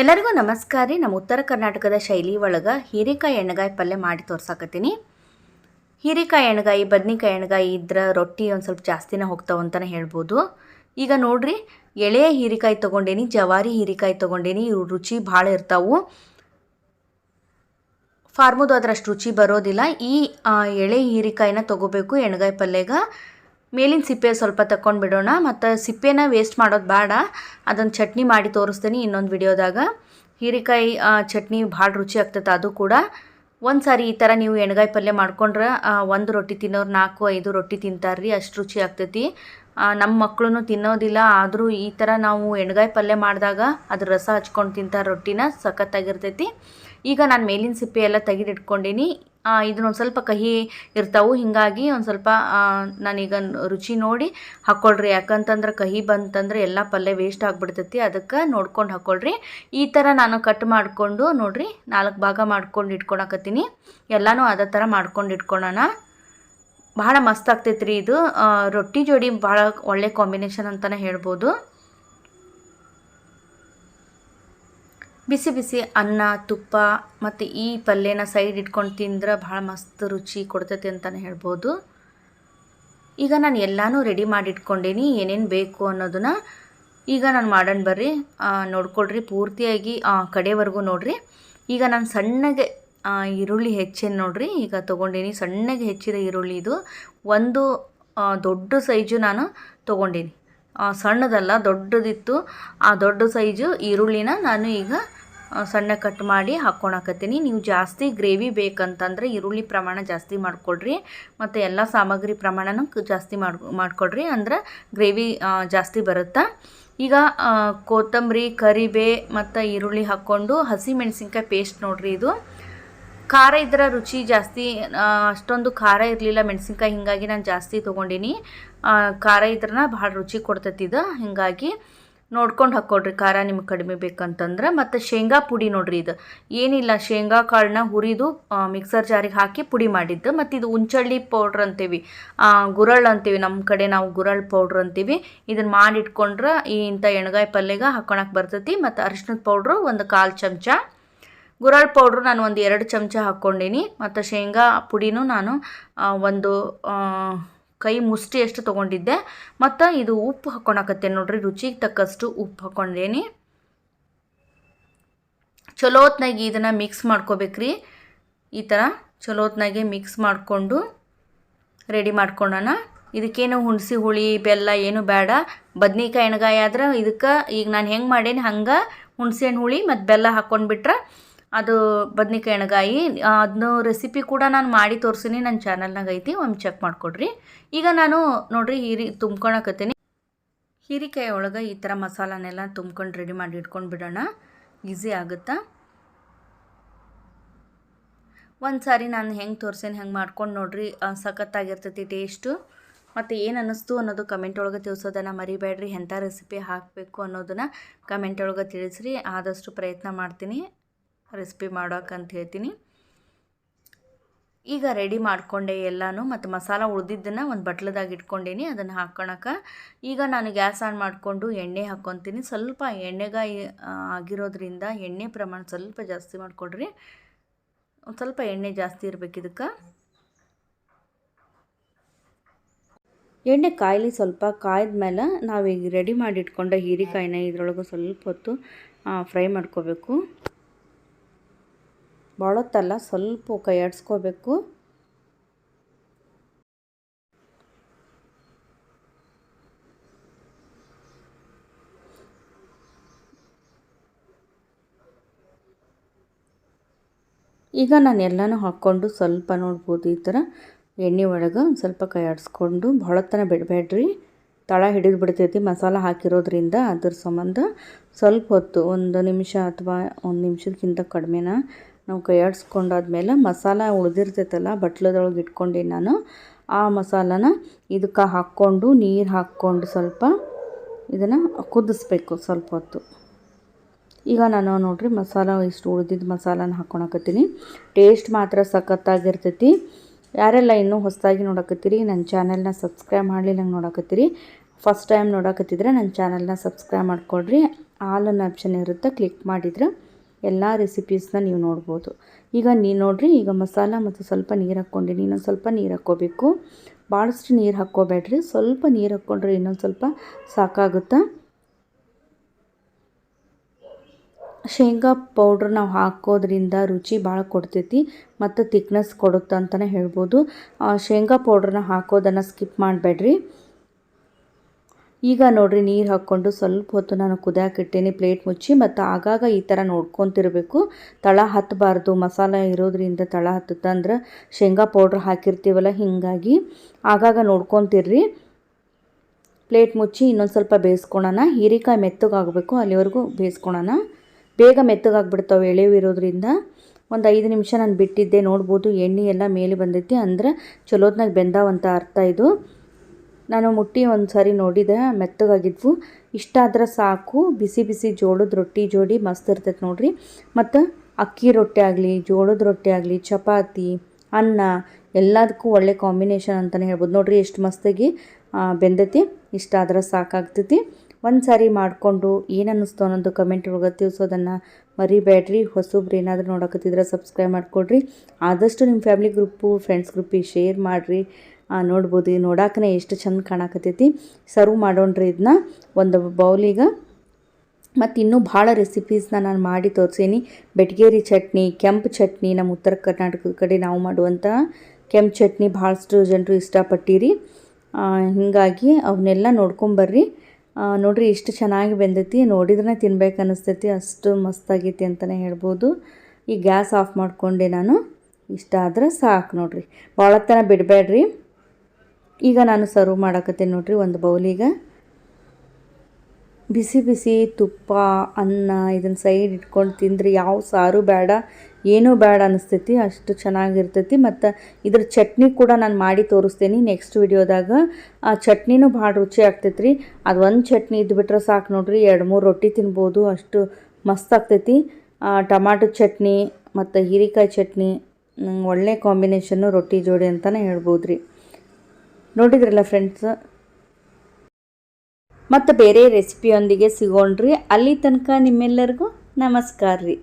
ಎಲ್ಲರಿಗೂ ನಮಸ್ಕಾರ ರೀ. ನಮ್ಮ ಉತ್ತರ ಕರ್ನಾಟಕದ ಶೈಲಿ ಒಳಗೆ ಹೀರೆಕಾಯಿ ಎಣ್ಣೆಗಾಯಿ ಪಲ್ಯ ಮಾಡಿ ತೋರ್ಸಾಕತ್ತೀನಿ. ಹೀರೆಕಾಯಿ ಎಣ್ಣೆಗಾಯಿ ಬದ್ನಿಕಾಯಿ ಎಣ್ಣೆಗಾಯಿ ಇದ್ರೆ ರೊಟ್ಟಿ ಒಂದು ಸ್ವಲ್ಪ ಜಾಸ್ತಿನೇ ಹೋಗ್ತಾವೆ ಅಂತಲೇ ಹೇಳ್ಬೋದು. ಈಗ ನೋಡ್ರಿ, ಎಳೆಯ ಹೀರೆಕಾಯಿ ತೊಗೊಂಡೇನಿ, ಜವಾರಿ ಹೀರೆಕಾಯಿ ತೊಗೊಂಡೇನಿ ಇವು ರುಚಿ ಭಾಳ ಇರ್ತಾವು. ಫಾರ್ಮುದು ಅದ್ರಷ್ಟು ರುಚಿ ಬರೋದಿಲ್ಲ. ಈ ಎಳೆ ಹೀರೆಕಾಯಿನ ತೊಗೋಬೇಕು ಎಣ್ಣೆಗಾಯಿ ಪಲ್ಯಗ. ಮೇಲಿನ ಸಿಪ್ಪೆ ಸ್ವಲ್ಪ ತಗೊಂಡು ಬಿಡೋಣ ಮತ್ತು ಸಿಪ್ಪೆನ ವೇಸ್ಟ್ ಮಾಡೋದು ಬೇಡ. ಅದನ್ನು ಚಟ್ನಿ ಮಾಡಿ ತೋರಿಸ್ತೀನಿ ಇನ್ನೊಂದು ವಿಡಿಯೋದಾಗ. ಹೀರೆಕಾಯಿ ಚಟ್ನಿ ಭಾಳ ರುಚಿ ಆಗ್ತೈತೆ ಅದು ಕೂಡ. ಒಂದು ಸಾರಿ ಈ ಥರ ನೀವು ಎಣ್ಗಾಯಿ ಪಲ್ಯ ಮಾಡ್ಕೊಂಡ್ರೆ ಒಂದು ರೊಟ್ಟಿ ತಿನ್ನೋರು ನಾಲ್ಕು, ಐದು ರೊಟ್ಟಿ ತಿಂತಾರ್ರಿ, ಅಷ್ಟು ರುಚಿ ಆಗ್ತೈತಿ. ನಮ್ಮ ಮಕ್ಕಳು ತಿನ್ನೋದಿಲ್ಲ, ಆದರೂ ಈ ಥರ ನಾವು ಎಣ್ಗಾಯಿ ಪಲ್ಯ ಮಾಡಿದಾಗ ಅದ್ರ ರಸ ಹಚ್ಕೊಂಡು ತಿಂತಾರೆ ರೊಟ್ಟಿನ ಸಖತ್ತಾಗಿರ್ತೈತಿ. ಈಗ ನಾನು ಮೇಲಿನ ಸಿಪ್ಪೆ ಎಲ್ಲ ತೆಗೆದಿಟ್ಕೊಂಡೀನಿ. ಇದನ್ನೊಂದು ಸ್ವಲ್ಪ ಕಹಿ ಇರ್ತಾವು. ಹೀಗಾಗಿ ಒಂದು ಸ್ವಲ್ಪ ನಾನೀಗ ರುಚಿ ನೋಡಿ ಹಾಕ್ಕೊಳ್ರಿ ಯಾಕಂತಂದ್ರೆ ಕಹಿ ಬಂತಂದ್ರೆ ಎಲ್ಲ ಪಲ್ಯ ವೇಸ್ಟ್ ಆಗಿಬಿಡ್ತೈತಿ. ಅದಕ್ಕೆ ನೋಡ್ಕೊಂಡು ಹಾಕ್ಕೊಳ್ರಿ ಈ ಥರ ನಾನು ಕಟ್ ಮಾಡಿಕೊಂಡು ನೋಡಿರಿ, ನಾಲ್ಕು ಭಾಗ ಮಾಡ್ಕೊಂಡು ಇಟ್ಕೊಳಕತ್ತೀನಿ. ಎಲ್ಲನೂ ಅದೇ ಥರ ಮಾಡ್ಕೊಂಡು ಇಟ್ಕೊಳೋಣ. ಭಾಳ ಮಸ್ತ್ ಆಗ್ತೈತ್ರಿ ಇದು. ರೊಟ್ಟಿ ಜೋಡಿ ಭಾಳ ಒಳ್ಳೆ ಕಾಂಬಿನೇಷನ್ ಅಂತಲೇ ಹೇಳ್ಬೋದು. ಬಿಸಿ ಬಿಸಿ ಅನ್ನ, ತುಪ್ಪ ಮತ್ತು ಈ ಪಲ್ಯನ ಸೈಡ್ ಇಟ್ಕೊಂಡು ತಿಂದ್ರೆ ಭಾಳ ಮಸ್ತ್ ರುಚಿ ಕೊಡ್ತೈತೆ ಅಂತಲೇ ಹೇಳ್ಬೋದು. ಈಗ ನಾನು ಎಲ್ಲನೂ ರೆಡಿ ಮಾಡಿ ಇಟ್ಕೊಂಡೀನಿ ಏನೇನು ಬೇಕು ಅನ್ನೋದನ್ನು ಈಗ ನಾನು ಮಾಡೋಣ ಬರ್ರಿ. ನೋಡ್ಕೊಳ್ರಿ, ಪೂರ್ತಿಯಾಗಿ ಕಡೆವರೆಗೂ ನೋಡ್ರಿ. ಈಗ ನಾನು ಸಣ್ಣಗೆ ಈರುಳ್ಳಿ ಹೆಚ್ಚೇನು ನೋಡ್ರಿ. ಈಗ ತೊಗೊಂಡೀನಿ ಸಣ್ಣಗೆ ಹೆಚ್ಚಿದ ಈರುಳ್ಳಿ ಇದು. ಒಂದು ದೊಡ್ಡ ಸೈಜು ನಾನು ತೊಗೊಂಡೀನಿ. ಸಣ್ಣದಲ್ಲ ದೊಡ್ಡದಿತ್ತು. ಆ ದೊಡ್ಡ ಸೈಜು ಈರುಳ್ಳಿನ ನಾನು ಈಗ ಸಣ್ಣ ಕಟ್ ಮಾಡಿ ಹಾಕ್ಕೊಳಕತ್ತೀನಿ ನೀವು ಜಾಸ್ತಿ ಗ್ರೇವಿ ಬೇಕಂತಂದ್ರೆ ಈರುಳ್ಳಿ ಪ್ರಮಾಣ ಜಾಸ್ತಿ ಮಾಡಿಕೊಡ್ರಿ ಮತ್ತು ಎಲ್ಲ ಸಾಮಗ್ರಿ ಪ್ರಮಾಣನೂ ಜಾಸ್ತಿ ಮಾಡಿ ಮಾಡಿಕೊಡ್ರಿ ಅಂದ್ರೆ ಗ್ರೇವಿ ಜಾಸ್ತಿ ಬರುತ್ತೆ? ಈಗ ಕೊತ್ತಂಬರಿ, ಕರಿಬೇ ಮತ್ತು ಈರುಳ್ಳಿ ಹಾಕ್ಕೊಂಡು ಹಸಿಮೆಣಸಿನ್ಕಾಯಿ ಪೇಸ್ಟ್ ನೋಡ್ರಿ ಇದು. ಖಾರ ಇದ್ರೆ ರುಚಿ ಜಾಸ್ತಿ ಅಷ್ಟೊಂದು ಖಾರ ಇರಲಿಲ್ಲ, ಮೆಣಸಿನ್ಕಾಯಿ ಹೀಗಾಗಿ ನಾನು ಜಾಸ್ತಿ ತೊಗೊಂಡೀನಿ. ಖಾರ ಇದ್ರನ ಭಾಳ ರುಚಿ ಕೊಡ್ತೈತಿ ಇದು, ಹೀಗಾಗಿ ನೋಡ್ಕೊಂಡು ಹಾಕ್ಕೊಡ್ರಿ ಖಾರ ನಿಮ್ಗೆ ಕಡಿಮೆ ಬೇಕಂತಂದ್ರೆ. ಮತ್ತು ಶೇಂಗಾ ಪುಡಿ ನೋಡ್ರಿ ಇದು. ಏನಿಲ್ಲ, ಶೇಂಗಾ ಕಾಳನ್ನ ಹುರಿದು ಮಿಕ್ಸರ್ ಜಾರಿಗೆ ಹಾಕಿ ಪುಡಿ ಮಾಡಿದ್ದು. ಮತ್ತು ಇದು ಉಂಚಳ್ಳಿ ಪೌಡ್ರ್ ಅಂತೀವಿ ಗುರಳ್ ಅಂತೀವಿ. ನಮ್ಮ ಕಡೆ ನಾವು ಗುರಳ್ ಪೌಡ್ರ್ ಅಂತೀವಿ. ಇದನ್ನು ಮಾಡಿಟ್ಕೊಂಡ್ರೆ ಈ ಇಂಥ ಎಣ್ಗಾಯಿ ಪಲ್ಯಗೆ ಹಾಕೊಳಕ್ಕೆ ಬರ್ತೈತಿ. ಮತ್ತು ಅರಿಶಿನದ ಪೌಡ್ರು ಒಂದು ಕಾಲು ಚಮಚ. ಗುರಾಳ್ ಪೌಡ್ರು ನಾನು ಒಂದು ಎರಡು ಚಮಚ ಹಾಕ್ಕೊಂಡೀನಿ. ಮತ್ತು ಶೇಂಗಾ ಪುಡಿನೂ ನಾನು ಒಂದು ಕೈ ಮುಷ್ಟಿ ಅಷ್ಟು ತೊಗೊಂಡಿದ್ದೆ. ಮತ್ತು ಇದು ಉಪ್ಪು ಹಾಕ್ಕೊಳಕತ್ತೇನೆ ನೋಡ್ರಿ, ರುಚಿಗೆ ತಕ್ಕಷ್ಟು ಉಪ್ಪು ಹಾಕ್ಕೊಂಡೇನಿ. ಚಲೋತ್ನಾಗಿ ಇದನ್ನು ಮಿಕ್ಸ್ ಮಾಡ್ಕೋಬೇಕ್ರಿ. ಈ ಥರ ಚಲೋತ್ನಾಗೆ ಮಿಕ್ಸ್ ಮಾಡಿಕೊಂಡು ರೆಡಿ ಮಾಡ್ಕೊಳ್ಳೋಣ ಇದಕ್ಕೇನು ಹುಣಸಿ ಹುಳಿ, ಬೆಲ್ಲ ಏನು ಬೇಡ. ಬದ್ನಿಕಾಯಿ ಎಣ್ಗಾಯಿ ಆದ್ರೆ ಇದಕ್ಕೆ ಈಗ ನಾನು ಹೆಂಗೆ ಮಾಡೇನಿ, ಹಂಗೆ ಹುಣಸೆ ಹಣ್ಣು ಹುಳಿ ಮತ್ತು ಬೆಲ್ಲ ಹಾಕ್ಕೊಂಡ್ಬಿಟ್ರೆ ಅದು ಬದ್ನಿಕಾಯಿ ಎಣ್ಗಾಯಿ ಅದನ್ನ ರೆಸಿಪಿ ಕೂಡ ನಾನು ಮಾಡಿ ತೋರಿಸಿನಿ ನನ್ನ ಚಾನಲ್ನಾಗ ಐತಿ ಒಮ್ಮೆ ಚೆಕ್ ಮಾಡಿಕೊಡ್ರಿ. ಈಗ ನಾನು ನೋಡಿರಿ ಹೀರಿ ತುಂಬ್ಕೊಳಕತ್ತೀನಿ. ಹೀರಿಕಾಯಿ ಒಳಗೆ ಈ ಥರ ಮಸಾಲನೆಲ್ಲ ತುಂಬ್ಕೊಂಡು ರೆಡಿ ಮಾಡಿ ಇಟ್ಕೊಂಡು ಬಿಡೋಣ. ಈಸಿ ಆಗುತ್ತಾ? ಒಂದು ಸಾರಿ ನಾನು ಹೆಂಗೆ ತೋರ್ಸೇನೆ ಹೆಂಗೆ ಮಾಡ್ಕೊಂಡು ನೋಡ್ರಿ ಸಖತ್ತಾಗಿರ್ತೈತಿ ಟೇಸ್ಟು ಮತ್ತು ಏನು ಅನ್ನಿಸ್ತು ಅನ್ನೋದು ಕಮೆಂಟ್ ಒಳಗೆ ತಿಳಿಸೋದನ್ನು ಮರಿಬೇಡ್ರಿ ಎಂಥ ರೆಸಿಪಿ ಹಾಕಬೇಕು ಅನ್ನೋದನ್ನು ಕಮೆಂಟ್ ಒಳಗೆ ತಿಳಿಸ್ರಿ, ಆದಷ್ಟು ಪ್ರಯತ್ನ ಮಾಡ್ತೀನಿ. ರೆಸಿಪಿ ಮಾಡೋಕ್ಕಂತ ಹೇಳ್ತೀನಿ. ಈಗ ರೆಡಿ ಮಾಡಿಕೊಂಡೆ ಎಲ್ಲನೂ ಮತ್ತು ಮಸಾಲ ಉಳ್ದಿದ್ದನ್ನು ಒಂದು ಬಟ್ಲದಾಗ ಇಟ್ಕೊಂಡೀನಿ, ಅದನ್ನು ಹಾಕ್ಕೊಳಕ್ಕೆ ಈಗ ನಾನು ಗ್ಯಾಸ್ ಆನ್ ಮಾಡಿಕೊಂಡು ಎಣ್ಣೆ ಹಾಕ್ಕೊತೀನಿ ಸ್ವಲ್ಪ ಎಣ್ಣೆಗಾಯಿ ಆಗಿರೋದ್ರಿಂದ ಎಣ್ಣೆ ಪ್ರಮಾಣ ಸ್ವಲ್ಪ ಜಾಸ್ತಿ ಮಾಡಿಕೊಡ್ರಿ ಒಂದು ಸ್ವಲ್ಪ ಎಣ್ಣೆ ಜಾಸ್ತಿ ಇರಬೇಕು ಇದಕ್ಕೆ. ಎಣ್ಣೆ ಕಾಯಲಿ ಸ್ವಲ್ಪ ಕಾಯ್ದ ಮೇಲೆ ನಾವೀಗ ರೆಡಿ ಮಾಡಿ ಇಟ್ಕೊಂಡ ಹೀರಿಕಾಯಿನ ಇದ್ರೊಳಗೆ ಸ್ವಲ್ಪ ಹೊತ್ತು ಫ್ರೈ ಮಾಡ್ಕೋಬೇಕು. ಭಾಳೊತ್ತಲ್ಲ ಸ್ವಲ್ಪ ಕೈ ಆಡಿಸ್ಕೋಬೇಕು ಈಗ ನಾನು ಎಲ್ಲನೂ ಹಾಕ್ಕೊಂಡು ಸ್ವಲ್ಪ ನೋಡ್ಬೋದು ಈ ಥರ ಎಣ್ಣೆ ಒಳಗೆ ಒಂದು ಸ್ವಲ್ಪ ಕೈ ಆಡಿಸ್ಕೊಂಡು ಭಾಳತ್ತನ ಬಿಡಬೇಡ್ರಿ. ತಳ ಹಿಡಿದು ಬಿಡ್ತೈತಿ, ಮಸಾಲ ಹಾಕಿರೋದ್ರಿಂದ ಅದ್ರ ಸಂಬಂಧ ಸ್ವಲ್ಪ ಹೊತ್ತು, ಒಂದು ನಿಮಿಷ ಅಥವಾ ಒಂದು ನಿಮಿಷಕ್ಕಿಂತ ಕಡಿಮೆನ ನಾವು ಕೈಯಾಡಿಸ್ಕೊಂಡಾದ್ಮೇಲೆ ಮಸಾಲ ಉಳಿದಿರ್ತೈತಲ್ಲ, ಬಟ್ಲದೊಳಗೆ ಇಟ್ಕೊಂಡು ನಾನು. ಆ ಮಸಾಲನ ಇದಕ್ಕೆ ಹಾಕ್ಕೊಂಡು, ನೀರು ಹಾಕ್ಕೊಂಡು ಸ್ವಲ್ಪ ಇದನ್ನು ಕುದಿಸ್ಬೇಕು ಸ್ವಲ್ಪ ಹೊತ್ತು. ಈಗ ನಾನು ನೋಡಿರಿ ಮಸಾಲ, ಇಷ್ಟು ಉಳಿದಿದ್ದು ಮಸಾಲನ ಹಾಕ್ಕೊಳಕತ್ತೀನಿ ಟೇಸ್ಟ್ ಮಾತ್ರ ಸಖತ್ತಾಗಿರ್ತೈತಿ. ಯಾರೆಲ್ಲ ಇನ್ನೂ ಹೊಸದಾಗಿ ನೋಡಕತ್ತೀರಿ, ನನ್ನ ಚಾನೆಲ್ನ ಸಬ್ಸ್ಕ್ರೈಬ್ ನಂಗೆ ನೋಡಕತ್ತೀರಿ, ಫಸ್ಟ್ ಟೈಮ್ ನೋಡಕತ್ತಿದ್ರೆ ನನ್ನ ಚಾನೆಲ್ನ ಸಬ್ಸ್ಕ್ರೈಬ್ ಮಾಡ್ಕೊಳ್ರಿ. ಆಲ್ ಆಪ್ಷನ್ ಇರುತ್ತೆ, ಕ್ಲಿಕ್ ಮಾಡಿದ್ರೆ ಎಲ್ಲ ರೆಸಿಪೀಸ್ನ ನೀವು ನೋಡ್ಬೋದು. ಈಗ ನೀವು ನೋಡಿರಿ, ಈಗ ಮಸಾಲ ಮತ್ತು ಸ್ವಲ್ಪ ನೀರು ಹಾಕ್ಕೊಂಡಿನಿ ಇನ್ನೊಂದು ಸ್ವಲ್ಪ ನೀರು ಹಾಕ್ಕೋಬೇಕು. ಭಾಳಷ್ಟು ನೀರು ಹಾಕ್ಕೋಬೇಡ್ರಿ. ಸ್ವಲ್ಪ ನೀರು ಹಾಕ್ಕೊಂಡ್ರೆ ಇನ್ನೊಂದು ಸ್ವಲ್ಪ ಸಾಕಾಗುತ್ತೆ? ಶೇಂಗಾ ಪೌಡ್ರ್ ನಾವು ಹಾಕೋದ್ರಿಂದ ರುಚಿ ಭಾಳ ಕೊಡ್ತೈತಿ ಮತ್ತು ತಿಕ್ನೆಸ್ ಕೊಡುತ್ತೆ ಅಂತಲೇ ಹೇಳ್ಬೋದು ಶೇಂಗಾ ಪೌಡ್ರನ್ನ ಹಾಕೋದನ್ನು ಸ್ಕಿಪ್ ಮಾಡಬೇಡ್ರಿ. ಈಗ ನೋಡ್ರಿ ನೀರು ಹಾಕ್ಕೊಂಡು ಸ್ವಲ್ಪ ಹೊತ್ತು ನಾನು ಕುದಿಯಾಕಿಟ್ಟೇನೆ ಪ್ಲೇಟ್ ಮುಚ್ಚಿ ಮತ್ತು ಆಗಾಗ ಈ ಥರ ನೋಡ್ಕೊತಿರ್ಬೇಕು. ತಳ ಹತ್ತಬಾರ್ದು ಮಸಾಲೆ ಇರೋದ್ರಿಂದ ತಳ ಹತ್ತಂದ್ರೆ ಶೇಂಗಾ ಪೌಡ್ರ್ ಹಾಕಿರ್ತೀವಲ್ಲ ಹೀಗಾಗಿ ಆಗಾಗ ನೋಡ್ಕೊತಿರ್ರಿ. ಪ್ಲೇಟ್ ಮುಚ್ಚಿ ಇನ್ನೊಂದು ಸ್ವಲ್ಪ ಬೇಯಿಸ್ಕೊಳೋಣ. ಹೀರಿಕಾಯಿ ಮೆತ್ತಗಾಗಬೇಕು ಅಲ್ಲಿವರೆಗೂ ಬೇಯಿಸ್ಕೊಳೋಣ. ಬೇಗ ಮೆತ್ತಗಾಗ್ಬಿಡ್ತಾವೆ ಎಳೆವು ಇರೋದ್ರಿಂದ. ಒಂದು ಐದು ನಿಮಿಷ ನಾನು ಬಿಟ್ಟಿದ್ದೆ ನೋಡ್ಬೋದು ಎಣ್ಣೆ ಎಲ್ಲ ಮೇಲೆ ಬಂದೈತಿ ಅಂದ್ರೆ ಚಲೋದ್ನಾಗ ಬೆಂದಾವಂತ ಅರ್ಥ ಇದು. ನಾನು ಮುಟ್ಟಿ ಒಂದು ಸಾರಿ ನೋಡಿದೆ, ಮೆತ್ತಗಾಗಿದ್ವು. ಇಷ್ಟ ಆದ್ರೆ ಸಾಕು, ಬಿಸಿ ಬಿಸಿ ಜೋಳದ ರೊಟ್ಟಿ ಜೋಡಿ ಮಸ್ತ್ ಇರ್ತೈತೆ ನೋಡ್ರಿ. ಮತ್ತು ಅಕ್ಕಿ ರೊಟ್ಟಿ ಆಗಲಿ, ಜೋಳದ ರೊಟ್ಟಿ ಆಗಲಿ, ಚಪಾತಿ, ಅನ್ನ ಎಲ್ಲದಕ್ಕೂ ಒಳ್ಳೆ ಕಾಂಬಿನೇಷನ್ ಅಂತಲೇ ಹೇಳ್ಬೋದು. ನೋಡ್ರಿ ಎಷ್ಟು ಮಸ್ತಾಗಿ ಬೆಂದೈತಿ ಇಷ್ಟ ಆದ್ರೆ ಸಾಕಾಗ್ತೈತಿ. ಒಂದು ಸಾರಿ ಮಾಡಿಕೊಂಡು ಏನು ಅನ್ನೋದು ಕಮೆಂಟ್ ಒಳಗೆ ತಿಳಿಸೋದನ್ನು ಮರಿಬೇಡ್ರಿ. ಹೊಸಬ್ರು ಏನಾದರೂ ನೋಡಕತ್ತಿದ್ರೆ ಸಬ್ಸ್ಕ್ರೈಬ್ ಮಾಡಿಕೊಡ್ರಿ. ಆದಷ್ಟು ನಿಮ್ಮ ಫ್ಯಾಮಿಲಿ ಗ್ರೂಪು ಫ್ರೆಂಡ್ಸ್ ಗ್ರೂಪಿಗೆ ಶೇರ್ ಮಾಡಿರಿ. ನೋಡ್ಬೋದು. ಇದು ನೋಡಾಕನೆ ಎಷ್ಟು ಚಂದ ಕಾಣಕತ್ತೈತಿ. ಸರ್ವ್ ಮಾಡೋಣ್ರಿ ಇದನ್ನ ಒಂದು ಬೌಲಿಗೆ. ಮತ್ತು ಇನ್ನೂ ಭಾಳ ರೆಸಿಪೀಸ್ನ ನಾನು ಮಾಡಿ ತೋರಿಸೇನಿ. ಬೆಟ್ಗೇರಿ ಚಟ್ನಿ, ಕೆಂಪು ಚಟ್ನಿ ನಮ್ಮ ಉತ್ತರ ಕರ್ನಾಟಕದ ಕಡೆ ನಾವು ಮಾಡುವಂಥ ಕೆಂಪು ಚಟ್ನಿ ಭಾಳಷ್ಟು ಜನರು ಇಷ್ಟಪಟ್ಟಿರಿ. ಹೀಗಾಗಿ ಅವನ್ನೆಲ್ಲ ನೋಡ್ಕೊಂಬರ್ರಿ ನೋಡಿರಿ ಎಷ್ಟು ಚೆನ್ನಾಗಿ ಬೆಂದೈತಿ. ನೋಡಿದ್ರೆ ತಿನ್ಬೇಕು ಅನ್ನಿಸ್ತೈತಿ ಅಷ್ಟು ಮಸ್ತಾಗೈತಿ ಅಂತಲೇ ಹೇಳ್ಬೋದು. ಈ ಗ್ಯಾಸ್ ಆಫ್ ಮಾಡಿಕೊಂಡೆ ನಾನು. ಇಷ್ಟ ಆದ್ರೆ ಸಾಕು ನೋಡ್ರಿ. ಭಾಳ ತನ ಬಿಡಬೇಡ್ರಿ. ಈಗ ನಾನು ಸರ್ವ್ ಮಾಡಕತ್ತೀನಿ ನೋಡ್ರಿ ಒಂದು ಬೌಲಿಗೆ ಬಿಸಿ ಬಿಸಿ ತುಪ್ಪ, ಅನ್ನ ಇದನ್ನು ಸೈಡ್ ಇಟ್ಕೊಂಡು ತಿಂದರೆ ಯಾವ ಸಾರು ಬೇಡ ಏನೂ ಬೇಡ ಅನಿಸ್ತೈತಿ, ಅಷ್ಟು ಚೆನ್ನಾಗಿರ್ತೈತಿ. ಮತ್ತು ಇದ್ರ ಚಟ್ನಿ ಕೂಡ ನಾನು ಮಾಡಿ ತೋರಿಸ್ತೀನಿ ನೆಕ್ಸ್ಟ್ ವಿಡಿಯೋದಾಗ ಆ ಚಟ್ನಿನೂ ಭಾಳ ರುಚಿ ಆಗ್ತೈತಿ ರೀ ಅದು ಒಂದು ಚಟ್ನಿ ಇದ್ಬಿಟ್ರೆ ಸಾಕು ನೋಡ್ರಿ, ಎರಡು ಮೂರು ರೊಟ್ಟಿ ತಿನ್ಬೋದು, ಅಷ್ಟು ಮಸ್ತ್ ಆಗ್ತೈತಿ. ಟಮಾಟೊ ಚಟ್ನಿ ಮತ್ತು ಹೀರೆಕಾಯಿ ಚಟ್ನಿ ಒಳ್ಳೆ ಕಾಂಬಿನೇಷನ್ನು ರೊಟ್ಟಿ ಜೋಡಿ ಅಂತಲೇ ಹೇಳ್ಬೋದು ರೀ ನೋಡಿದ್ರಲ್ಲ ಫ್ರೆಂಡ್ಸ್ ಮತ್ತು ಬೇರೆ ರೆಸಿಪಿಯೊಂದಿಗೆ ಸಿಗೋಣ್ರಿ. ಅಲ್ಲಿ ತನಕ ನಿಮ್ಮೆಲ್ಲರಿಗೂ ನಮಸ್ಕಾರ ರೀ